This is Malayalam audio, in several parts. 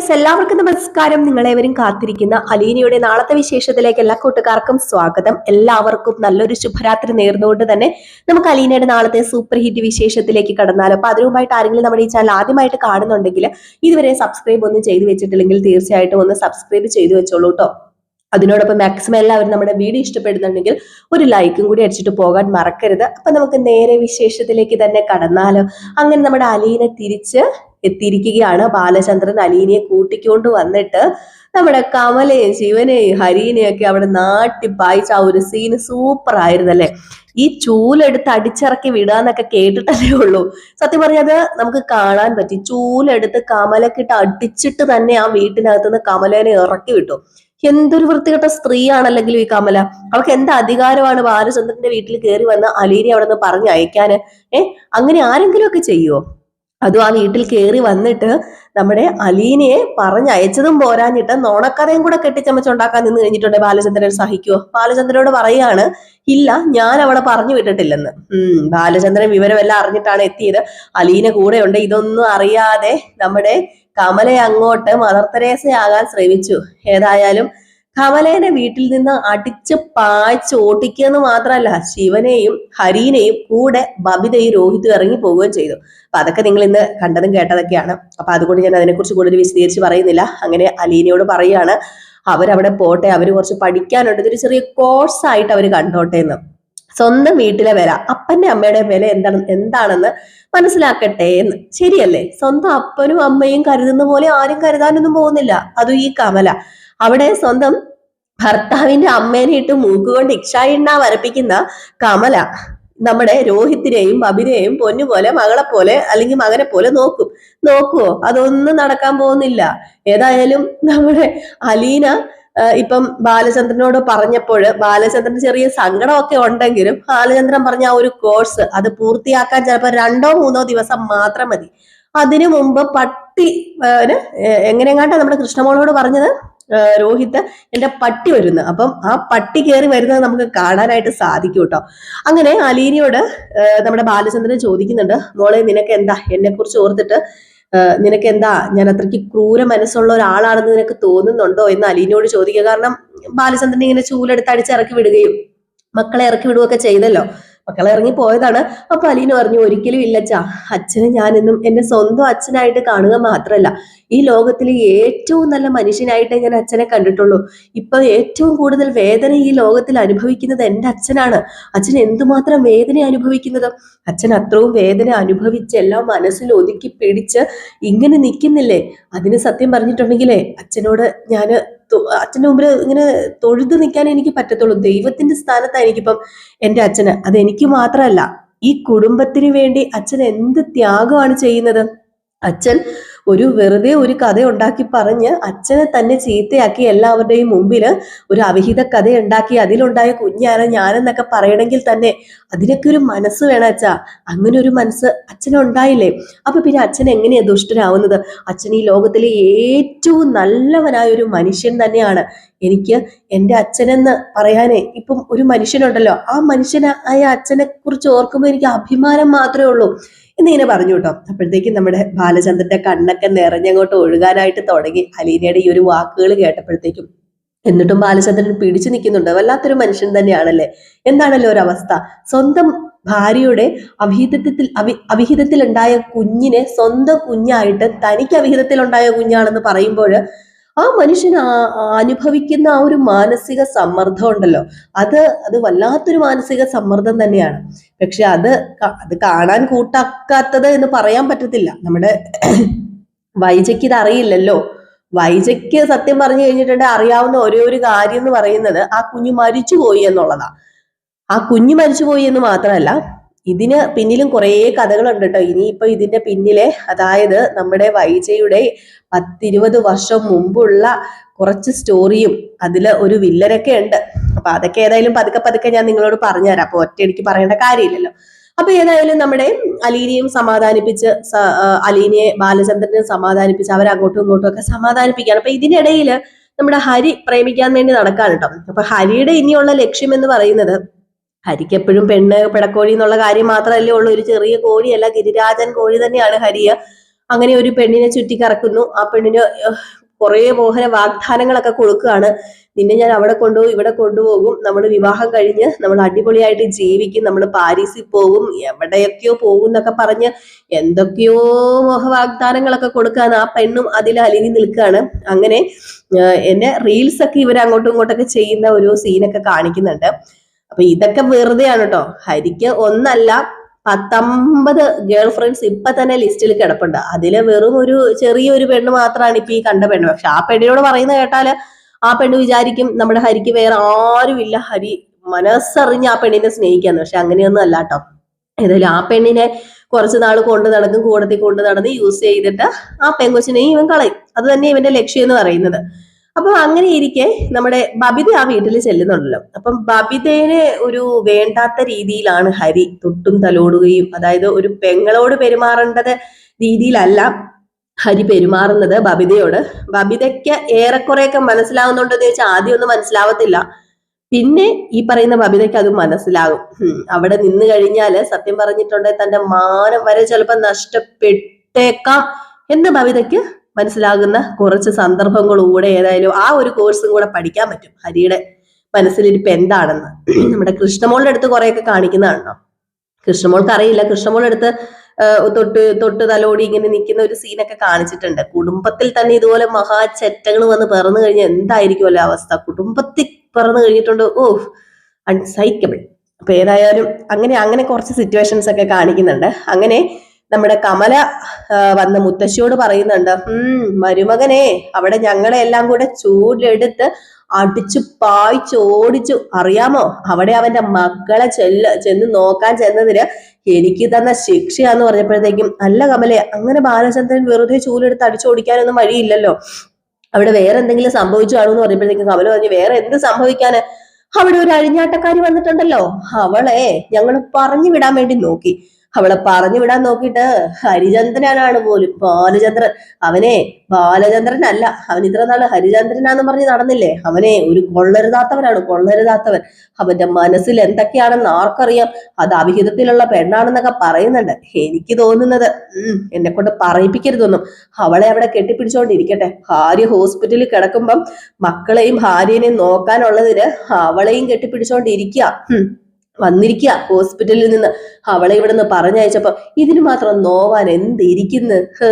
ഫ്രണ്ട്സ് എല്ലാവർക്കും നമസ്കാരം. നിങ്ങളേവരും കാത്തിരിക്കുന്ന അലീനയുടെ നാളത്തെ വിശേഷത്തിലേക്ക് എല്ലാ കൂട്ടുകാർക്കും സ്വാഗതം. എല്ലാവർക്കും നല്ലൊരു ശുഭരാത്രി നേർന്നുകൊണ്ട് തന്നെ നമുക്ക് അലീനയുടെ നാളത്തെ സൂപ്പർ ഹിറ്റ് വിശേഷത്തിലേക്ക് കടന്നാലോ. അപ്പൊ അതിനുമായിട്ട് ആരെങ്കിലും നമ്മുടെ ഈ ചാനൽ ആദ്യമായിട്ട് കാണുന്നുണ്ടെങ്കിൽ ഇതുവരെ സബ്സ്ക്രൈബ് ഒന്നും ചെയ്തു വെച്ചിട്ടില്ലെങ്കിൽ തീർച്ചയായിട്ടും ഒന്ന് സബ്സ്ക്രൈബ് ചെയ്തു വെച്ചോളൂ കേട്ടോ അതിനോടൊപ്പം മാക്സിമം എല്ലാവരും നമ്മുടെ വീഡിയോ ഇഷ്ടപ്പെടുന്നുണ്ടെങ്കിൽ ഒരു ലൈക്കും കൂടി അടിച്ചിട്ട് പോകാൻ മറക്കരുത്. അപ്പൊ നമുക്ക് നേരെ വിശേഷത്തിലേക്ക് തന്നെ കടന്നാലോ. അങ്ങനെ നമ്മുടെ അലീനെ തിരിച്ച് എത്തിയിരിക്കുകയാണ്. ബാലചന്ദ്രൻ അലീനയെ കൂട്ടിക്കൊണ്ട് വന്നിട്ട് നമ്മുടെ കമലയും ശിവനെയും ഹരീനെയും ഒക്കെ അവിടെ നാട്ടി പായിച്ച ആ ഒരു സീന് സൂപ്പർ ആയിരുന്നല്ലേ? ഈ ചൂലെടുത്ത് അടിച്ചിറക്കി വിടാന്നൊക്കെ കേട്ടിട്ടല്ലേ ഉള്ളൂ. സത്യം പറഞ്ഞത് നമുക്ക് കാണാൻ പറ്റി. ചൂലെടുത്ത് കമലക്കിട്ട് അടിച്ചിട്ട് തന്നെ ആ വീട്ടിനകത്തുനിന്ന് കമലേനെ ഇറക്കി വിട്ടു. എന്തൊരു വൃത്തികെട്ട സ്ത്രീയാണല്ലെങ്കിലും ഈ കമല? അവൾക്ക് എന്ത് അധികാരമാണ് ബാലചന്ദ്രന്റെ വീട്ടിൽ കയറി വന്ന് അലീനെ അവിടെ നിന്ന് പറഞ്ഞ് അയക്കാന്? ഏഹ് അങ്ങനെ ആരെങ്കിലും ഒക്കെ ചെയ്യുവോ? അതും ആ വീട്ടിൽ കയറി വന്നിട്ട് നമ്മുടെ അലീനയെ പറഞ്ഞയച്ചതും പോരാഞ്ഞിട്ട് നോണക്കഥയും കൂടെ കെട്ടിച്ചമച്ചുണ്ടാക്കാൻ നിന്ന് കഴിഞ്ഞിട്ടുണ്ട് ബാലചന്ദ്രൻ? സഹിക്കുവോ? ബാലചന്ദ്രനോട് പറയാണ് ഇല്ല ഞാൻ അവളെ പറഞ്ഞു വിട്ടിട്ടില്ലെന്ന്. ഉം ബാലചന്ദ്രൻ വിവരമെല്ലാം അറിഞ്ഞിട്ടാണ് എത്തിയത്. അലീന കൂടെയുണ്ട്. ഇതൊന്നും അറിയാതെ നമ്മുടെ കമലയെ അങ്ങോട്ട് മദർ തെരേസയാകാൻ ശ്രമിച്ചു. ഏതായാലും കമലേനെ വീട്ടിൽ നിന്ന് അടിച്ച് പായ്ച്ച് ഓട്ടിക്കുക എന്ന് മാത്രമല്ല ശിവനെയും ഹരീനെയും കൂടെ ബബിതയും രോഹിത്തും ഇറങ്ങി പോവുകയും ചെയ്തു. അപ്പൊ അതൊക്കെ നിങ്ങൾ ഇന്ന് കണ്ടതും കേട്ടതൊക്കെയാണ്. അപ്പൊ അതുകൊണ്ട് ഞാൻ അതിനെക്കുറിച്ച് കൂടുതൽ വിശദീകരിച്ച് പറയുന്നില്ല. അങ്ങനെ അലീനയോട് പറയാണ് അവരവിടെ പോട്ടെ അവർ കുറച്ച് പഠിക്കാനുണ്ട്. ഇതൊരു ചെറിയ കോഴ്സ് ആയിട്ട് അവർ കണ്ടോട്ടെ എന്ന്. സ്വന്തം വീട്ടിലെ വില അപ്പന്റെ അമ്മയുടെ വില എന്താണ് എന്താണെന്ന് മനസ്സിലാക്കട്ടെ എന്ന്. ശരിയല്ലേ? സ്വന്തം അപ്പനും അമ്മയും കരുതുന്ന പോലെ ആരും കരുതാനൊന്നും പോകുന്നില്ല. അതും ഈ കമല. അവിടെ സ്വന്തം ഭർത്താവിന്റെ അമ്മേനെ ഇട്ട് മൂക്കുകൊണ്ട് ഇക്ഷായിണ്ണ വരപ്പിക്കുന്ന കമല നമ്മുടെ രോഹിത്തിനെയും ബബിനെയും പൊന്നുപോലെ മകളെ പോലെ അല്ലെങ്കിൽ മകനെ പോലെ നോക്കും. നോക്കുവോ? അതൊന്നും നടക്കാൻ പോകുന്നില്ല. ഏതായാലും നമ്മുടെ അലീന ഇപ്പം ബാലചന്ദ്രനോട് പറഞ്ഞപ്പോൾ ബാലചന്ദ്രൻ ചെറിയ സങ്കടമൊക്കെ ഉണ്ടെങ്കിലും ബാലചന്ദ്രൻ പറഞ്ഞ ആ ഒരു കോഴ്സ് അത് പൂർത്തിയാക്കാൻ ചിലപ്പോൾ രണ്ടോ മൂന്നോ ദിവസം മാത്രം മതി. അതിനു മുമ്പ് പട്ടി എങ്ങനെയെങ്ങാണ്ടാ നമ്മുടെ കൃഷ്ണമോളോട് പറഞ്ഞത് രോഹിത് എന്റെ പട്ടി വരുന്നു. അപ്പം ആ പട്ടി കയറി വരുന്നത് നമുക്ക് കാണാനായിട്ട് സാധിക്കും കേട്ടോ. അങ്ങനെ അലീനയോട് നമ്മുടെ ബാലചന്ദ്രൻ ചോദിക്കുന്നുണ്ട് മോളെ നിനക്ക് എന്താ എന്നെ കുറിച്ച് ഓർത്തിട്ട് നിനക്ക് എന്താ ഞാൻ അത്രയ്ക്ക് ക്രൂര മനസ്സുള്ള ഒരാളാണെന്ന് നിനക്ക് തോന്നുന്നുണ്ടോ? എന്ന് അലീനോട് ചോദിക്കുക. കാരണം ബാലചന്ദ്രൻ ഇങ്ങനെ ചൂലെടുത്ത് അടിച്ചിറക്കി വിടുകയും മക്കളെ ഇറക്കി വിടുകയൊക്കെ ചെയ്തല്ലോ. മക്കളെ ഇറങ്ങി പോയതാണ് അപ്പൊ അലീന പറഞ്ഞു ഒരിക്കലും ഇല്ലച്ചാ അച്ഛനെ ഞാനെന്നും എന്റെ സ്വന്തം അച്ഛനായിട്ട് കാണുക മാത്രമല്ല. ഈ ലോകത്തിലെ ഏറ്റവും നല്ല മനുഷ്യനായിട്ടേ ഞാൻ അച്ഛനെ കണ്ടിട്ടുള്ളൂ. ഇപ്പൊ ഏറ്റവും കൂടുതൽ വേദന ഈ ലോകത്തിൽ അനുഭവിക്കുന്നത് എന്റെ അച്ഛനാണ്. അച്ഛൻ എന്തുമാത്രം വേദന അനുഭവിക്കുന്നത്? അച്ഛൻ അത്രയും വേദന അനുഭവിച്ച് എല്ലാം മനസ്സിൽ ഒതുക്കി പിടിച്ച് ഇങ്ങനെ നിൽക്കുന്നില്ലേ? അതിന് സത്യം പറഞ്ഞിട്ടുണ്ടെങ്കിലേ അച്ഛനോട് ഞാൻ അച്ഛന്റെ മുമ്പിൽ ഇങ്ങനെ തൊഴുതു നിൽക്കാൻ എനിക്ക് പറ്റത്തുള്ളൂ. ദൈവത്തിന്റെ സ്ഥാനത്തായിരിക്കും എന്റെ അച്ഛന്. അത് എനിക്ക് മാത്രമല്ല ഈ കുടുംബത്തിന് വേണ്ടി അച്ഛൻ എന്ത് ത്യാഗമാണ് ചെയ്യുന്നത്? അച്ഛൻ ഒരു വെറുതെ ഒരു കഥ ഉണ്ടാക്കി പറഞ്ഞ് അച്ഛനെ തന്നെ ചീത്തയാക്കി എല്ലാവരുടെയും മുമ്പിൽ ഒരു അവിഹിത കഥ ഉണ്ടാക്കി അതിലുണ്ടായ കുഞ്ഞാണ് ഞാനെന്നൊക്കെ പറയണമെങ്കിൽ തന്നെ അതിനൊക്കെ ഒരു മനസ്സ് വേണം അച്ഛാ. അങ്ങനെ ഒരു മനസ്സ് അച്ഛനുണ്ടായില്ലേ? അപ്പൊ പിന്നെ അച്ഛൻ എങ്ങനെയാ ദുഷ്ടനാവുന്നത്? അച്ഛൻ ഈ ലോകത്തിലെ ഏറ്റവും നല്ലവനായ ഒരു മനുഷ്യൻ തന്നെയാണ്. എനിക്ക് എന്റെ അച്ഛനെന്ന് പറയാനേ ഇപ്പം ഒരു മനുഷ്യനുണ്ടല്ലോ. ആ മനുഷ്യനായ അച്ഛനെ കുറിച്ച് ഓർക്കുമ്പോൾ എനിക്ക് അഭിമാനം മാത്രമേ ഉള്ളൂ. എന്നിങ്ങനെ പറഞ്ഞു കേട്ടോ. അപ്പോഴത്തേക്കും നമ്മുടെ ബാലചന്ദ്രന്റെ കണ്ണൊക്കെ നിറഞ്ഞങ്ങോട്ട് ഒഴുകാനായിട്ട് തുടങ്ങി. അലീനയുടെ ഈ ഒരു വാക്കുകൾ കേട്ടപ്പോഴത്തേക്കും എന്നിട്ടും ബാലചന്ദ്രൻ പിടിച്ചു നിൽക്കുന്നുണ്ട്. വല്ലാത്തൊരു മനുഷ്യൻ തന്നെയാണല്ലേ? എന്താണല്ലോ ഒരു അവസ്ഥ? സ്വന്തം ഭാര്യയുടെ അവിഹിതത്തിൽ അവി അവിഹിതത്തിൽ ഉണ്ടായ കുഞ്ഞിനെ സ്വന്തം കുഞ്ഞായിട്ട് തനിക്ക് അവിഹിതത്തിൽ ഉണ്ടായ കുഞ്ഞാണെന്ന് പറയുമ്പോൾ ആ മനുഷ്യൻ അനുഭവിക്കുന്ന ആ ഒരു മാനസിക സമ്മർദ്ദം ഉണ്ടല്ലോ. അത് അത് വല്ലാത്തൊരു മാനസിക സമ്മർദ്ദം തന്നെയാണ്. പക്ഷെ അത് അത് കാണാൻ കൂട്ടാക്കാത്തത് എന്ന് പറയാൻ പറ്റത്തില്ല. നമ്മുടെ വൈജയ്ക്ക് ഇത് അറിയില്ലല്ലോ വൈജയ്ക്ക് സത്യം പറഞ്ഞു കഴിഞ്ഞിട്ടുണ്ടെങ്കിൽ അറിയാവുന്ന ഒരേ ഒരു കാര്യം എന്ന് പറയുന്നത് ആ കുഞ്ഞു മരിച്ചുപോയി എന്നുള്ളതാ. ആ കുഞ്ഞു മരിച്ചുപോയി എന്ന് മാത്രമല്ല ഇതിന് പിന്നിലും കുറേ കഥകളുണ്ട് കേട്ടോ ഇനിയിപ്പോൾ ഇതിന്റെ പിന്നിലെ അതായത് നമ്മുടെ വൈജയുടെ പത്തിരുപത് വർഷം മുമ്പുള്ള കുറച്ച് സ്റ്റോറിയും അതിൽ ഒരു വില്ലനൊക്കെ ഉണ്ട്. അപ്പൊ അതൊക്കെ ഏതായാലും പതുക്കെ പതുക്കെ ഞാൻ നിങ്ങളോട് പറഞ്ഞുതരാം. അപ്പൊ ഒറ്റയടിക്ക് പറയേണ്ട കാര്യമില്ലല്ലോ. അപ്പൊ ഏതായാലും നമ്മുടെ അലീനയും സമാധാനിപ്പിച്ച് അലീനയെ ബാലചന്ദ്രനെ സമാധാനിപ്പിച്ച് അവരെ അങ്ങോട്ടും ഇങ്ങോട്ടും ഒക്കെ സമാധാനിപ്പിക്കുകയാണ്. അപ്പൊ ഇതിനിടയിൽ നമ്മുടെ ഹരി പ്രേമിക്കാൻ വേണ്ടി നടക്കാണ് കേട്ടോ അപ്പൊ ഹരിയുടെ ഇനിയുള്ള ലക്ഷ്യം എന്ന് പറയുന്നത് ഹരിക്ക് എപ്പോഴും പെണ്ണ് പിടക്കോഴി എന്നുള്ള കാര്യം മാത്രമല്ലേ ഉള്ളൂ. ഒരു ചെറിയ കോഴിയല്ല ഗിരിരാജൻ കോഴി തന്നെയാണ് ഹരിയ. അങ്ങനെ ഒരു പെണ്ണിനെ ചുറ്റിക്കറക്കുന്നു ആ പെണ്ണിന് കുറേ മോഹന വാഗ്ദാനങ്ങളൊക്കെ കൊടുക്കുകയാണ്. നിന്നെ ഞാൻ അവിടെ കൊണ്ടുപോകും ഇവിടെ കൊണ്ടുപോകും. നമ്മൾ വിവാഹം കഴിഞ്ഞ് നമ്മൾ അടിപൊളിയായിട്ട് ജീവിക്കും. നമ്മൾ പാരീസിൽ പോകും എവിടെയൊക്കെയോ പോകും എന്നൊക്കെ പറഞ്ഞ് എന്തൊക്കെയോ മോഹവാഗ്ദാനങ്ങളൊക്കെ കൊടുക്കാൻ ആ പെണ്ണും അതിൽ അലിഞ്ഞു നിൽക്കുകയാണ്. അങ്ങനെ എന്നെ റീൽസ് ഒക്കെ ഇവർ അങ്ങോട്ടും ഇങ്ങോട്ടൊക്കെ ചെയ്യുന്ന ഒരു സീനൊക്കെ കാണിക്കുന്നുണ്ട്. അപ്പൊ ഇതൊക്കെ വെറുതെയാണ് കേട്ടോ ഹരിക്ക് ഒന്നല്ല പത്തൊമ്പത് ഗേൾ ഫ്രണ്ട്സ് ഇപ്പൊ തന്നെ ലിസ്റ്റിൽ കിടപ്പുണ്ട്. അതിൽ വെറും ഒരു ചെറിയൊരു പെണ്ണ് മാത്രമാണ് ഇപ്പൊ ഈ കണ്ട പെണ്ണ്. പക്ഷെ ആ പെണ്ണിനോട് പറയുന്നത് കേട്ടാൽ ആ പെണ്ണ് വിചാരിക്കും നമ്മുടെ ഹരിക്ക് വേറെ ആരുമില്ല. ഹരി മനസ്സറിഞ്ഞ് ആ പെണ്ണിനെ സ്നേഹിക്കാന്ന്. പക്ഷെ അങ്ങനെയൊന്നും അല്ല കേട്ടോ ഏതായാലും ആ പെണ്ണിനെ കുറച്ച് നാൾ കൊണ്ട് നടക്കും കൂടത്തിൽ കൊണ്ട് നടന്ന് യൂസ് ചെയ്തിട്ട് ആ പെങ്കൊച്ചിനെയും ഇവൻ കളയും. അത് തന്നെ ഇവന്റെ ലക്ഷ്യം എന്ന് പറയുന്നത്. അപ്പൊ അങ്ങനെ ഇരിക്കെ നമ്മുടെ ബബിത ആ വീട്ടിൽ ചെല്ലുന്നുണ്ടല്ലോ. അപ്പം ബബിതേനെ ഒരു വേണ്ടാത്ത രീതിയിലാണ് ഹരി തൊട്ടും തലോടുകയും അതായത് ഒരു പെങ്ങളോട് പെരുമാറേണ്ടത് രീതിയിലല്ല ഹരി പെരുമാറുന്നത് ബബിതയോട്. ബബിതയ്ക്ക് ഏറെക്കുറെയൊക്കെ മനസ്സിലാവുന്നുണ്ടെന്ന് ചോദിച്ചാൽ ആദ്യം ഒന്നും മനസ്സിലാവത്തില്ല. പിന്നെ ഈ പറയുന്ന ബബിതയ്ക്ക് അത് മനസ്സിലാകും. അവിടെ നിന്ന് കഴിഞ്ഞാൽ സത്യം പറഞ്ഞിട്ടുണ്ടെങ്കിൽ തന്റെ മാനം വരെ ചിലപ്പോൾ നഷ്ടപ്പെട്ടേക്കാം എന്ന് ബബിതയ്ക്ക് മനസ്സിലാകുന്ന കുറച്ച് സന്ദർഭങ്ങളൂടെ ഏതായാലും ആ ഒരു കോഴ്സും കൂടെ പഠിക്കാൻ പറ്റും. ഹരിയുടെ മനസ്സിലിരിപ്പ് എന്താണെന്ന്. നമ്മുടെ കൃഷ്ണമോളുടെ അടുത്ത് കുറെയൊക്കെ കാണിക്കുന്നതാണോ കൃഷ്ണമോൾക്ക് അറിയില്ല. കൃഷ്ണമോളുടെ അടുത്ത് തൊട്ട് തൊട്ട് തലോടി ഇങ്ങനെ നിൽക്കുന്ന ഒരു സീനൊക്കെ കാണിച്ചിട്ടുണ്ട്. കുടുംബത്തിൽ തന്നെ ഇതുപോലെ മഹാചെറ്റകൾ വന്ന് പിറന്നു കഴിഞ്ഞാൽ എന്തായിരിക്കുമല്ലോ അവസ്ഥ? കുടുംബത്തിൽ പിറന്നു കഴിഞ്ഞിട്ടുണ്ട് ഓ അൺസൈക്കബിൾ അപ്പൊ ഏതായാലും അങ്ങനെ അങ്ങനെ കുറച്ച് സിറ്റുവേഷൻസ് ഒക്കെ കാണിക്കുന്നുണ്ട്. അങ്ങനെ നമ്മുടെ കമല വന്ന മുത്തശ്ശിയോട് പറയുന്നുണ്ട് ഉം മരുമകനെ അവിടെ ഞങ്ങളെ എല്ലാം കൂടെ ചൂടെടുത്ത് അടിച്ചു പായിച്ചു ഓടിച്ചു അറിയാമോ? അവിടെ അവന്റെ മക്കളെ ചെല്ല ചെന്ന് നോക്കാൻ ചെന്നതിന് എനിക്ക് തന്ന ശിക്ഷയാന്ന് പറഞ്ഞപ്പോഴത്തേക്കും അല്ല കമലെ അങ്ങനെ ബാലചന്ദ്രൻ വെറുതെ ചൂലെടുത്ത് അടിച്ചോടിക്കാനൊന്നും വഴിയില്ലല്ലോ. അവിടെ വേറെ എന്തെങ്കിലും സംഭവിച്ചു എന്ന് പറഞ്ഞപ്പോഴത്തേക്കും കമല പറഞ്ഞു വേറെ എന്ത് സംഭവിക്കാന്? അവിടെ ഒരു അഴിഞ്ഞാട്ടക്കാരി വന്നിട്ടുണ്ടല്ലോ. അവളെ ഞങ്ങൾ പറഞ്ഞു വിടാൻ വേണ്ടി നോക്കി. അവളെ പറഞ്ഞു വിടാൻ നോക്കിയിട്ട് ഹരിചന്ദ്രനാണ് പോലും. ബാലചന്ദ്രൻ. അവനെ ബാലചന്ദ്രൻ അല്ല അവൻ ഇത്ര നാൾ ഹരിചന്ദ്രനാന്ന് പറഞ്ഞ് നടന്നില്ലേ? അവനെ ഒരു കൊള്ളരുതാത്തവനാണ് കൊള്ളരുതാത്തവൻ. അവന്റെ മനസ്സിൽ എന്തൊക്കെയാണെന്ന് ആർക്കറിയാം. അത് അവിഹിതത്തിലുള്ള പെണ്ണാണെന്നൊക്കെ പറയുന്നുണ്ട്. എനിക്ക് തോന്നുന്നത് എന്നെ കൊണ്ട് പറയിപ്പിക്കരുതൊന്നും. അവളെ അവിടെ കെട്ടിപ്പിടിച്ചോണ്ടിരിക്കട്ടെ. ഭാര്യ ഹോസ്പിറ്റലിൽ കിടക്കുമ്പം മക്കളെയും ഭാര്യനെയും നോക്കാനുള്ളതിന് അവളെയും കെട്ടിപ്പിടിച്ചോണ്ടിരിക്കുക വന്നിരിക്കുക ഹോസ്പിറ്റലിൽ നിന്ന്. അവളെ ഇവിടെ നിന്ന് പറഞ്ഞയച്ചപ്പോ ഇതിന് മാത്രം നോവാൻ എന്തിരിക്കുന്നു? ഹേ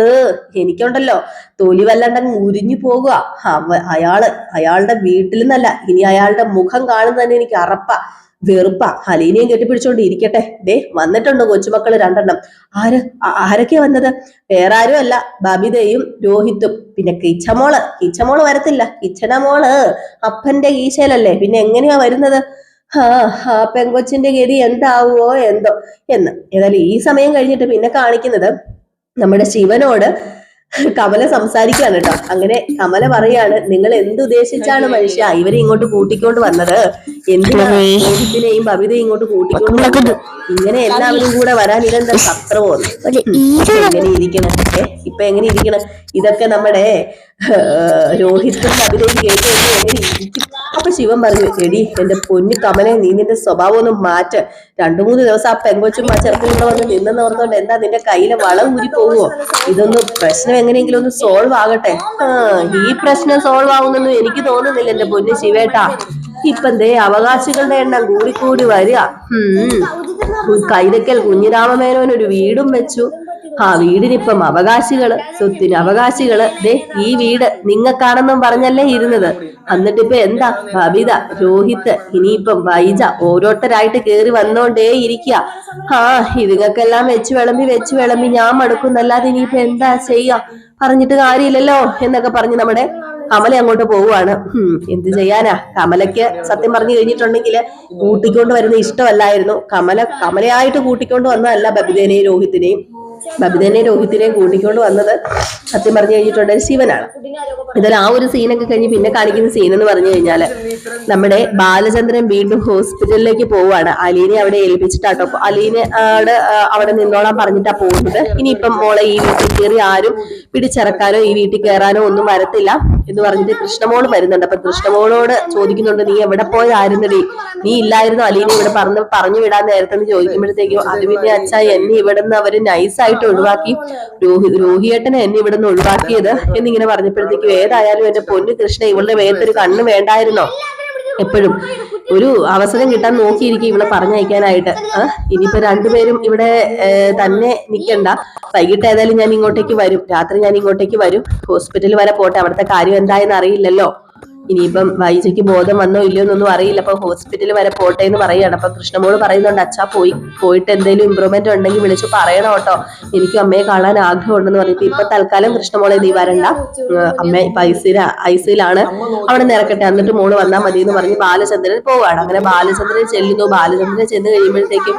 എനിക്കുണ്ടല്ലോ. തൊലി വല്ലാണ്ട് ഉരിഞ്ഞു പോകുക അയാൾ അയാളുടെ വീട്ടിൽ നിന്നല്ല ഇനി അയാളുടെ മുഖം കാണുന്ന തന്നെ എനിക്ക് അറപ്പ വെറുപ്പ. ഹലീനയും കെട്ടിപ്പിടിച്ചോണ്ട് ഇരിക്കട്ടെ. ദേ വന്നിട്ടുണ്ട് കൊച്ചുമക്കൾ രണ്ടെണ്ണം. ആര്? ആരൊക്കെയാ വന്നത്? വേറെ ആരും അല്ല. ബബിതയും രോഹിത്തും. പിന്നെ കിച്ചമോൾ. കിച്ചമോൾ വരത്തില്ല. കിച്ചന മോൾ അപ്പന്റെ ഈശയിലല്ലേ. പിന്നെ എങ്ങനെയാ വരുന്നത്? ആ ആ പെങ്കൊച്ചിന്റെ ഗതി എന്താവോ എന്തോ എന്ന്. ഏതായാലും ഈ സമയം കഴിഞ്ഞിട്ട് പിന്നെ കാണിക്കുന്നത് നമ്മുടെ ശിവനോട് കമല സംസാരിക്കുകയാണ് കേട്ടോ. അങ്ങനെ കമല പറയാണ് നിങ്ങൾ എന്തുദ്ദേശിച്ചാണ് മനുഷ്യ ഇവരെ ഇങ്ങോട്ട് കൂട്ടിക്കൊണ്ട് വന്നത്? എന്തിനാ രോഹിത്തിനെയും ബബിതയും ഇങ്ങോട്ട് കൂട്ടിക്കൊണ്ട് വന്നത്? ഇങ്ങനെ എല്ലാവരും കൂടെ വരാൻ ഇതെന്താ സത്രമോ എങ്ങനെ ഇരിക്കണം? ഇപ്പൊ എങ്ങനെ ഇരിക്കണം? ഇതൊക്കെ നമ്മുടെ ഏർ, രോഹിത്തും ബബിതയും കേട്ട് എങ്ങനെ ഇരിക്കും? അപ്പൊ ശിവൻ പറഞ്ഞു എടി എന്റെ പൊന്നു കമലെ നീ നിന്റെ സ്വഭാവം ഒന്ന് മാറ്റ്. രണ്ടു മൂന്ന് ദിവസം ആ പെങ്കൊച്ചും ആ ചെറുപ്പിലൂടെ വന്ന് നിന്നെന്ന് ഓർത്തോണ്ട് എന്താ നിന്റെ കയ്യിലെ വളം ഊരി പോവോ ഇതൊന്ന് പ്രശ്നം എങ്ങനെയെങ്കിലും ഒന്ന് സോൾവ് ആകട്ടെ. ഈ പ്രശ്നം സോൾവ് ആവുന്നൊന്നും എനിക്ക് തോന്നുന്നില്ല എന്റെ പൊന്നു ശിവേട്ടാ. ഇപ്പം ദേ അവകാശികളുടെ എണ്ണം കൂടിക്കൂടി വരിക. കൈതക്കൽ കുഞ്ഞിരാമമേനോൻ ഒരു വീടും വെച്ചു. ആ വീടിനിപ്പം അവകാശികൾ സ്വത്തിന് അവകാശികൾ. ദേ ഈ വീട് നിങ്ങൾക്കാണെന്നും പറഞ്ഞല്ലേ ഇരുന്നത്. എന്നിട്ടിപ്പൊ എന്താ? കവിത രോഹിത് ഇനിയിപ്പം വൈജ ഓരോരുത്തരായിട്ട് കേറി വന്നോണ്ടേ ഇരിക്കുക ആ ഇതുങ്ങൾക്കെല്ലാം വെച്ച് വിളമ്പി വെച്ച് വിളമ്പി ഞാൻ മടുക്കുന്നല്ലാതെ ഇനിയിപ്പൊ എന്താ ചെയ്യാ? പറഞ്ഞിട്ട് കാര്യമില്ലല്ലോ എന്നൊക്കെ പറഞ്ഞ് നമ്മുടെ കമല അങ്ങോട്ട് പോവുകയാണ് എന്ത് ചെയ്യാനാ? കമലയ്ക്ക് സത്യം പറഞ്ഞു കഴിഞ്ഞിട്ടുണ്ടെങ്കിൽ കൂട്ടിക്കൊണ്ട് വരുന്ന ഇഷ്ടമല്ലായിരുന്നു. കമല കമലയായിട്ട് കൂട്ടിക്കൊണ്ട് വന്നതല്ല ബബിതേനെയും രോഹിത്തിനെയും. ബബിതേനെയും രോഹിത്തിനെയും കൂട്ടിക്കൊണ്ട് വന്നത് സത്യം പറഞ്ഞു കഴിഞ്ഞിട്ടുണ്ടെങ്കിൽ ശിവനാണ്. ഇതിൽ ആ ഒരു സീനൊക്കെ കഴിഞ്ഞ് പിന്നെ കാണിക്കുന്ന സീൻ എന്ന് പറഞ്ഞു കഴിഞ്ഞാൽ നമ്മുടെ ബാലചന്ദ്രൻ വീണ്ടും ഹോസ്പിറ്റലിലേക്ക് പോവാണ് അലീനെ അവിടെ ഏൽപ്പിച്ചിട്ടാട്ടോ. അലീനെ അവിടെ അവിടെ നിന്നോളാൻ പറഞ്ഞിട്ടാ പോകുന്നത്. ഇനിയിപ്പം മോളെ ഈ വീട്ടിൽ കയറി ആരും പിടിച്ചിറക്കാനോ ഈ വീട്ടിൽ കയറാനോ ഒന്നും വരത്തില്ല എന്ന് പറഞ്ഞിട്ട് കൃഷ്ണമോൾ വരുന്നുണ്ട്. അപ്പൊ കൃഷ്ണമോളോട് ചോദിക്കുന്നുണ്ട് നീ എവിടെ പോയായിരുന്നടി നീ ഇല്ലായിരുന്നു അലീനെ ഇവിടെ പറഞ്ഞു പറഞ്ഞു വിടാൻ നേരത്തെ ചോദിക്കുമ്പോഴത്തേക്കും അത് പിന്നെ അച്ഛാ എന്നെ ഇവിടെ നിന്ന് അവർ നൈസായി ആയിട്ട് ഒഴിവാക്കി. രോഹി രോഹിയേട്ടനെ എന്നെ ഇവിടെ നിന്ന് ഒഴിവാക്കിയത് എന്നിങ്ങനെ പറഞ്ഞപ്പോഴത്തേക്കും ഏതായാലും എന്റെ പൊന്നു കൃഷ്ണ ഇവളുടെ മേത്തൊരു കണ്ണ് വേണ്ടായിരുന്നോ? എപ്പോഴും. ഒരു അവസരം കിട്ടാൻ നോക്കിയിരിക്കും ഇവിടെ പറഞ്ഞയക്കാനായിട്ട്. ഇനിയിപ്പോ രണ്ടുപേരും ഇവിടെ തന്നെ നിൽക്കണ്ട വൈകിട്ട് ഏതായാലും ഞാൻ ഇങ്ങോട്ടേക്ക് വരും. രാത്രി ഞാൻ ഇങ്ങോട്ടേക്ക് വരും. ഹോസ്പിറ്റലിൽ വരെ പോട്ടെ. അവിടുത്തെ കാര്യം എന്തായെന്ന് അറിയില്ലല്ലോ. ഇനിയിപ്പം വൈജയ്ക്ക് ബോധം വന്നോ ഇല്ലയോ എന്നൊന്നും അറിയില്ല. അപ്പൊ ഹോസ്പിറ്റലിൽ വരെ പോട്ടെ എന്ന് പറയുകയാണ്. അപ്പൊ കൃഷ്ണമോൾ പറയുന്നുണ്ട് അച്ഛാ പോയി പോയിട്ട് എന്തെങ്കിലും ഇമ്പ്രൂവ്മെന്റ് ഉണ്ടെങ്കിൽ വിളിച്ച് പറയണം കേട്ടോ. എനിക്ക് അമ്മയെ കാണാൻ ആഗ്രഹം ഉണ്ടെന്ന് പറഞ്ഞിട്ട് ഇപ്പൊ തൽക്കാലം കൃഷ്ണമോളെ നീ വരണ്ട. അമ്മ ഇപ്പൊ ഐസിയില ഐസിയിലാണ് അവിടെ നിറക്കട്ടെ എന്നിട്ട് മോൾ വന്നാൽ മതി എന്ന് പറഞ്ഞ് ബാലചന്ദ്രൻ പോവാണ്. അങ്ങനെ ബാലചന്ദ്രൻ ചെല്ലുന്നു. ബാലചന്ദ്രൻ ചെന്ന് കഴിയുമ്പോഴത്തേക്കും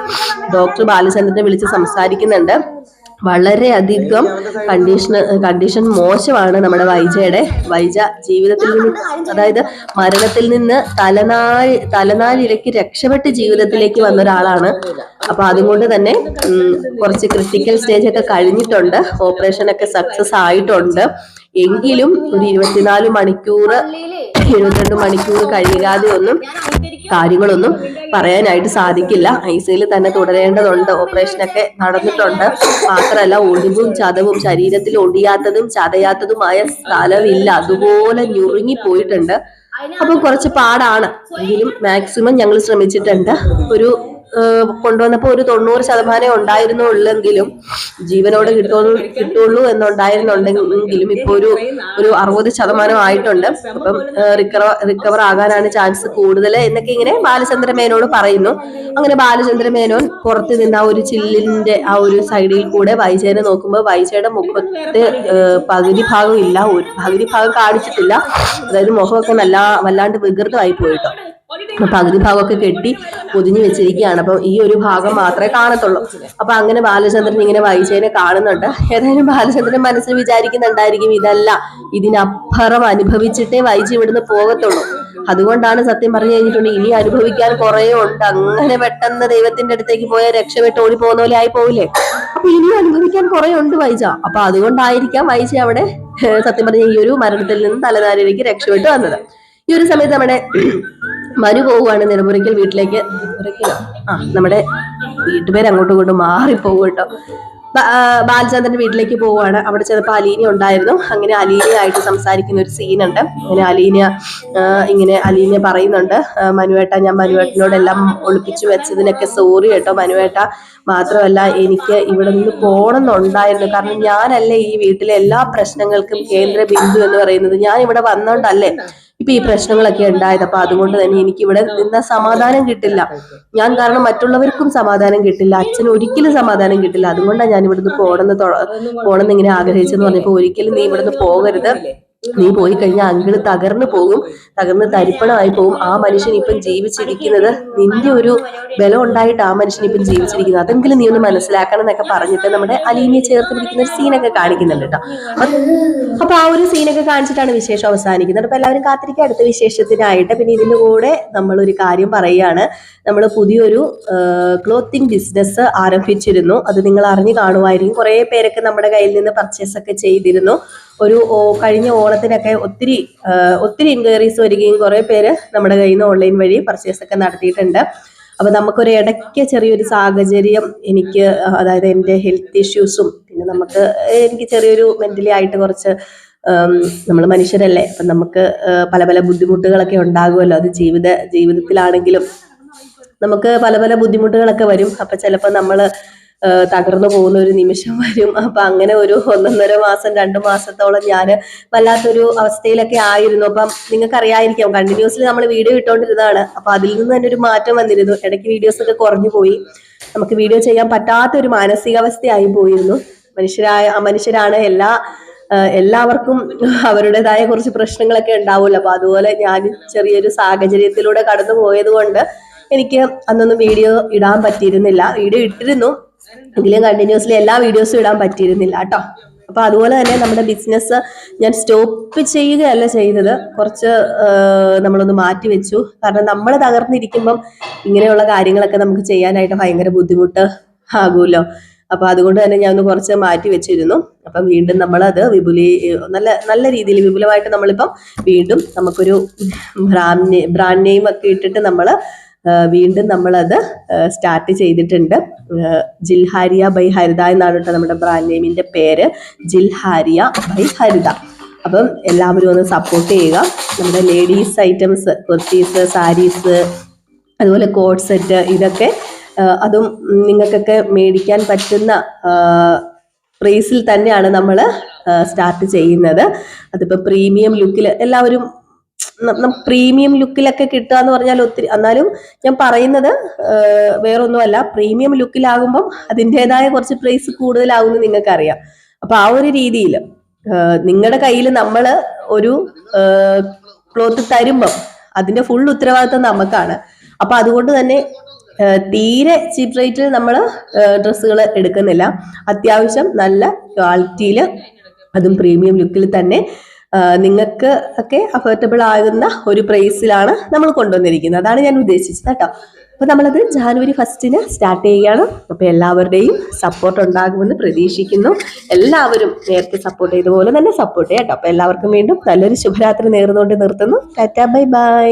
ഡോക്ടർ ബാലചന്ദ്രനെ വിളിച്ച് സംസാരിക്കുന്നുണ്ട്. വളരെയധികം കണ്ടീഷൻ കണ്ടീഷൻ മോശമാണ് നമ്മുടെ വൈജയുടെ. വൈജ ജീവിതത്തിൽ നിന്ന് അതായത് മരണത്തിൽ നിന്ന് തലനാഴി തലനാഴിലേക്ക് രക്ഷപ്പെട്ട് ജീവിതത്തിലേക്ക് വന്ന ഒരാളാണ്. അപ്പൊ അതുകൊണ്ട് തന്നെ കുറച്ച് ക്രിട്ടിക്കൽ സ്റ്റേജ് ഒക്കെ കഴിഞ്ഞിട്ടുണ്ട്. ഓപ്പറേഷൻ ഒക്കെ സക്സസ് ആയിട്ടുണ്ട്. എങ്കിലും ഒരു ഇരുപത്തിനാല് മണിക്കൂർ എഴുപത്തിരണ്ട് മണിക്കൂർ കഴിയാതെ ഒന്നും കാര്യങ്ങളൊന്നും പറയാനായിട്ട് സാധിക്കില്ല. ഐ സിയിൽ തന്നെ തുടരേണ്ടതുണ്ട്. ഓപ്പറേഷനൊക്കെ നടന്നിട്ടുണ്ട്. മാത്രമല്ല ഒടിവും ചതവും ശരീരത്തിൽ ഒടിയാത്തതും ചതയാത്തതുമായ സ്ഥലമില്ല. അതുപോലെ ഞുറുങ്ങി പോയിട്ടുണ്ട്. അപ്പൊ കുറച്ച് പാടാണ്. എങ്കിലും മാക്സിമം ഞങ്ങൾ ശ്രമിച്ചിട്ടുണ്ട്. ഒരു കൊണ്ടുവന്നപ്പോ ഒരു തൊണ്ണൂറ് ശതമാനം ഉണ്ടായിരുന്നുള്ളെങ്കിലും ജീവനോട് കിട്ടുള്ളൂ കിട്ടുള്ളൂ എന്നുണ്ടായിരുന്നുണ്ടെങ്കിലും ഇപ്പൊ ഒരു ഒരു അറുപത് ശതമാനം ആയിട്ടുണ്ട്. അപ്പം റിക്കവർ റിക്കവർ ആകാനാണ് ചാൻസ് കൂടുതൽ എന്നൊക്കെ ഇങ്ങനെ ബാലചന്ദ്ര മേനോട് പറയുന്നു. അങ്ങനെ ബാലചന്ദ്ര മേനോൻ പുറത്ത് നിന്ന് ആ ഒരു ചില്ലിന്റെ ആ ഒരു സൈഡിൽ കൂടെ വൈജയനെ നോക്കുമ്പോൾ വൈജയുടെ മുഖത്ത് പകുതി ഭാഗം ഇല്ല ഒരു പകുതി ഭാഗം കാണിച്ചിട്ടില്ല. അതായത് മുഖമൊക്കെ നല്ല വല്ലാണ്ട് വികൃതമായി പോയിട്ടോ പകുതി ഭാഗമൊക്കെ കെട്ടി പൊതിഞ്ഞു വെച്ചിരിക്കുകയാണ്. അപ്പം ഈ ഒരു ഭാഗം മാത്രമേ കാണത്തുള്ളൂ. അപ്പൊ അങ്ങനെ ബാലചന്ദ്രൻ ഇങ്ങനെ വായിച്ചതിനെ കാണുന്നുണ്ട്. ഏതായാലും ബാലചന്ദ്രൻ മനസ്സിൽ വിചാരിക്കുന്നുണ്ടായിരിക്കും ഇതല്ല. ഇതിനപ്പുറം അനുഭവിച്ചിട്ടേ വൈജി ഇവിടുന്ന് പോകത്തുള്ളൂ. അതുകൊണ്ടാണ് സത്യം പറഞ്ഞു കഴിഞ്ഞിട്ടുണ്ട് ഇനി അനുഭവിക്കാൻ കുറേ ഉണ്ട്. അങ്ങനെ പെട്ടെന്ന് ദൈവത്തിന്റെ അടുത്തേക്ക് പോയ രക്ഷപ്പെട്ട് ഓടി പോകുന്ന പോലെ ആയി പോവില്ലേ? അപ്പൊ ഇനി അനുഭവിക്കാൻ കുറെ ഉണ്ട് വൈജ അപ്പൊ അതുകൊണ്ടായിരിക്കാം വൈജ അവിടെ സത്യം പറഞ്ഞ ഈ ഒരു മരണത്തിൽ നിന്ന് തലനാരിലേക്ക് രക്ഷപ്പെട്ട് വന്നത്. ഈ ഒരു സമയത്ത് നമ്മുടെ മനു പോവുകയാണ് നെടുമുറിക്കൽ വീട്ടിലേക്ക്. ആ നമ്മുടെ വീട്ടുപേര് അങ്ങോട്ടും ഇങ്ങോട്ടും മാറിപ്പോകും കേട്ടോ. ബാലചന്ദ്രന്റെ വീട്ടിലേക്ക് പോവുകയാണ്. അവിടെ ചിലപ്പോൾ അലീന ഉണ്ടായിരുന്നു. അങ്ങനെ അലീനയായിട്ട് സംസാരിക്കുന്ന ഒരു സീനുണ്ട്. അങ്ങനെ അലീനിയ ഇങ്ങനെ അലീനിയ പറയുന്നുണ്ട്. മനുവേട്ട ഞാൻ മനുവേട്ടനോടെല്ലാം ഒളിപ്പിച്ചു വെച്ചതിനൊക്കെ സോറി കേട്ടോ. മനുവേട്ട മാത്രമല്ല എനിക്ക് ഇവിടെ നിന്ന് പോകണമെന്നുണ്ടായിരുന്നു കാരണം ഞാനല്ലേ ഈ വീട്ടിലെ എല്ലാ പ്രശ്നങ്ങൾക്കും കേന്ദ്ര ബിന്ദു എന്ന് പറയുന്നത്. ഞാൻ ഇവിടെ വന്നോണ്ടല്ലേ ഇപ്പൊ ഈ പ്രശ്നങ്ങളൊക്കെ ഉണ്ടായത് അപ്പൊ അതുകൊണ്ട് തന്നെ എനിക്ക് ഇവിടെ നിന്ന സമാധാനം കിട്ടില്ല. ഞാൻ കാരണം മറ്റുള്ളവർക്കും സമാധാനം കിട്ടില്ല. അച്ഛന് ഒരിക്കലും സമാധാനം കിട്ടില്ല. അതുകൊണ്ടാണ് ഞാൻ ഇവിടുന്ന് പോണെന്ന് പോണെന്ന് ഇങ്ങനെ ആഗ്രഹിച്ചെന്ന് പറഞ്ഞപ്പോ ഒരിക്കലും നീ ഇവിടുന്ന് പോകരുത്. നീ പോയി കഴിഞ്ഞാൽ അങ്കിൾ തകർന്നു പോകും. തകർന്ന് തരിപ്പണമായി പോകും. ആ മനുഷ്യൻ ഇപ്പം ജീവിച്ചിരിക്കുന്നത് നിന്റെ ഒരു ബലം ഉണ്ടായിട്ട് ആ മനുഷ്യൻ ഇപ്പം ജീവിച്ചിരിക്കുന്നത് അതെങ്കിലും നീ ഒന്ന് മനസ്സിലാക്കണം എന്നൊക്കെ പറഞ്ഞിട്ട് നമ്മുടെ അലീനിയെ ചേർത്ത് പിടിക്കുന്ന ഒരു സീനൊക്കെ കാണിക്കുന്നുണ്ട് കേട്ടോ. അപ്പൊ ആ ഒരു സീനൊക്കെ കാണിച്ചിട്ടാണ് വിശേഷം അവസാനിക്കുന്നത്. അപ്പൊ എല്ലാവരും കാത്തിരിക്കുക അടുത്ത വിശേഷത്തിനായിട്ട്. പിന്നെ ഇതിന്റെ കൂടെ നമ്മൾ ഒരു കാര്യം പറയുകയാണ്. നമ്മൾ പുതിയൊരു ക്ലോത്തിങ് ബിസിനസ് ആരംഭിച്ചിരുന്നു. അത് നിങ്ങൾ അറിഞ്ഞു കാണുമായിരിക്കും. കുറേ പേരൊക്കെ നമ്മുടെ കയ്യിൽ നിന്ന് പർച്ചേസ് ഒക്കെ ചെയ്തിരുന്നു. ഒരു കഴിഞ്ഞ ഓണത്തിനൊക്കെ ഒത്തിരി ഒത്തിരി എൻക്വയറീസ് വരികയും കുറേ പേര് നമ്മുടെ കയ്യിൽ നിന്ന് ഓൺലൈൻ വഴി പർച്ചേസ് ഒക്കെ നടത്തിയിട്ടുണ്ട്. അപ്പൊ നമുക്കൊരു ഇടയ്ക്ക് ചെറിയൊരു സാഹചര്യം എനിക്ക് അതായത് എന്റെ ഹെൽത്ത് ഇഷ്യൂസും പിന്നെ നമുക്ക് എനിക്ക് ചെറിയൊരു മെന്റലി ആയിട്ട് കുറച്ച് നമ്മൾ മനുഷ്യരല്ലേ അപ്പം നമുക്ക് പല പല ബുദ്ധിമുട്ടുകളൊക്കെ ഉണ്ടാകുമല്ലോ. അത് ജീവിത ജീവിതത്തിലാണെങ്കിലും നമുക്ക് പല പല ബുദ്ധിമുട്ടുകളൊക്കെ വരും. അപ്പൊ ചിലപ്പോൾ നമ്മൾ തകർന്നു പോകുന്ന ഒരു നിമിഷം വരും. അപ്പൊ അങ്ങനെ ഒരു ഒന്നൊന്നര മാസം രണ്ട് മാസത്തോളം ഞാൻ വല്ലാത്തൊരു അവസ്ഥയിലൊക്കെ ആയിരുന്നു. അപ്പം നിങ്ങൾക്ക് അറിയായിരിക്കാം കണ്ടിന്യൂസ്ലി നമ്മൾ വീഡിയോ ഇട്ടുകൊണ്ടിരുന്നതാണ് അപ്പൊ അതിൽ നിന്ന് തന്നെ ഒരു മാറ്റം വന്നിരുന്നു. ഇടയ്ക്ക് വീഡിയോസ് ഒക്കെ കുറഞ്ഞു പോയി. നമുക്ക് വീഡിയോ ചെയ്യാൻ പറ്റാത്ത ഒരു മാനസികാവസ്ഥയായി പോയിരുന്നു. മനുഷ്യരായ മനുഷ്യരാണ് എല്ലാ എല്ലാവർക്കും അവരുടേതായ കുറച്ച് പ്രശ്നങ്ങളൊക്കെ ഉണ്ടാവുമല്ലോ. അപ്പൊ അതുപോലെ ഞാൻ ചെറിയൊരു സാഹചര്യത്തിലൂടെ കടന്നു പോയത് കൊണ്ട് എനിക്ക് അന്നൊന്നും വീഡിയോ ഇടാൻ പറ്റിയിരുന്നില്ല. വീഡിയോ ഇട്ടിരുന്നു. എങ്കിലും കണ്ടിന്യൂസ്ലി എല്ലാ വീഡിയോസും ഇടാൻ പറ്റിയിരുന്നില്ല കേട്ടോ. അപ്പൊ അതുപോലെ തന്നെ നമ്മുടെ ബിസിനസ് ഞാൻ സ്റ്റോപ്പ് ചെയ്യുകയല്ല ചെയ്തത് കുറച്ച് നമ്മളൊന്ന് മാറ്റി വെച്ചു. കാരണം നമ്മൾ തകർന്നിരിക്കുമ്പം ഇങ്ങനെയുള്ള കാര്യങ്ങളൊക്കെ നമുക്ക് ചെയ്യാനായിട്ട് ഭയങ്കര ബുദ്ധിമുട്ട് ആകുമല്ലോ. അപ്പൊ അതുകൊണ്ട് തന്നെ ഞാൻ ഒന്ന് കുറച്ച് മാറ്റി വെച്ചിരുന്നു. അപ്പം വീണ്ടും നമ്മൾ അത് വിപുലീ നല്ല നല്ല രീതിയിൽ വിപുലമായിട്ട് നമ്മളിപ്പം വീണ്ടും നമുക്കൊരു ബ്രാൻഡ് ബ്രാൻഡ് നെയിം ഒക്കെ ഇട്ടിട്ട് നമ്മൾ വീണ്ടും നമ്മളത് സ്റ്റാർട്ട് ചെയ്തിട്ടുണ്ട്. ജിൽഹാരിയ ബൈ ഹരിത എന്നാണ് കേട്ടോ നമ്മുടെ ബ്രാൻഡ് നെയിമിന്റെ പേര്. ജിൽഹാരിയ ബൈ ഹരിത. അപ്പം എല്ലാവരും ഒന്ന് സപ്പോർട്ട് ചെയ്യുക. നമ്മുടെ ലേഡീസ് ഐറ്റംസ് കുർത്തീസ് സാരീസ് അതുപോലെ കോഡ് സെറ്റ് ഇതൊക്കെ അതും നിങ്ങൾക്കൊക്കെ മേടിക്കാൻ പറ്റുന്ന പ്രൈസിൽ തന്നെയാണ് നമ്മൾ സ്റ്റാർട്ട് ചെയ്യുന്നത്. അതിപ്പോൾ പ്രീമിയം ലുക്കിൽ എല്ലാവരും പ്രീമിയം ലുക്കിലൊക്കെ കിട്ടുക എന്ന് പറഞ്ഞാൽ ഒത്തിരി എന്നാലും ഞാൻ പറയുന്നത് വേറൊന്നുമല്ല. പ്രീമിയം ലുക്കിലാകുമ്പം അതിന്റെതായ കുറച്ച് പ്രൈസ് കൂടുതലാകുമെന്ന് നിങ്ങൾക്കറിയാം. അപ്പൊ ആ ഒരു രീതിയിൽ നിങ്ങളുടെ കയ്യിൽ നമ്മൾ ഒരു ക്ലോത്ത് തരുമ്പം അതിന്റെ ഫുൾ ഉത്തരവാദിത്വം നമുക്കാണ്. അപ്പൊ അതുകൊണ്ട് തന്നെ തീരെ ചീപ്പ് റേറ്റിൽ നമ്മൾ ഡ്രസ്സുകൾ എടുക്കുന്നില്ല. അത്യാവശ്യം നല്ല ക്വാളിറ്റിയിൽ അതും പ്രീമിയം ലുക്കിൽ തന്നെ നിങ്ങൾക്ക് ഒക്കെ അഫോർഡബിൾ ആകുന്ന ഒരു പ്രൈസിലാണ് നമ്മൾ കൊണ്ടുവന്നിരിക്കുന്നത്. അതാണ് ഞാൻ ഉദ്ദേശിച്ചത് കേട്ടോ. അപ്പൊ നമ്മളത് ജാനുവരി ഫസ്റ്റിന് സ്റ്റാർട്ട് ചെയ്യുകയാണ്. അപ്പൊ എല്ലാവരുടെയും സപ്പോർട്ട് ഉണ്ടാകുമെന്ന് പ്രതീക്ഷിക്കുന്നു. എല്ലാവരും നേരത്തെ സപ്പോർട്ട് ചെയ്ത പോലെ തന്നെ സപ്പോർട്ട് ചെയ്യാം കേട്ടോ. അപ്പൊ എല്ലാവർക്കും വീണ്ടും നല്ലൊരു ശുഭരാത്രി നേർന്നുകൊണ്ട് നിർത്തുന്നു. Tata bye bye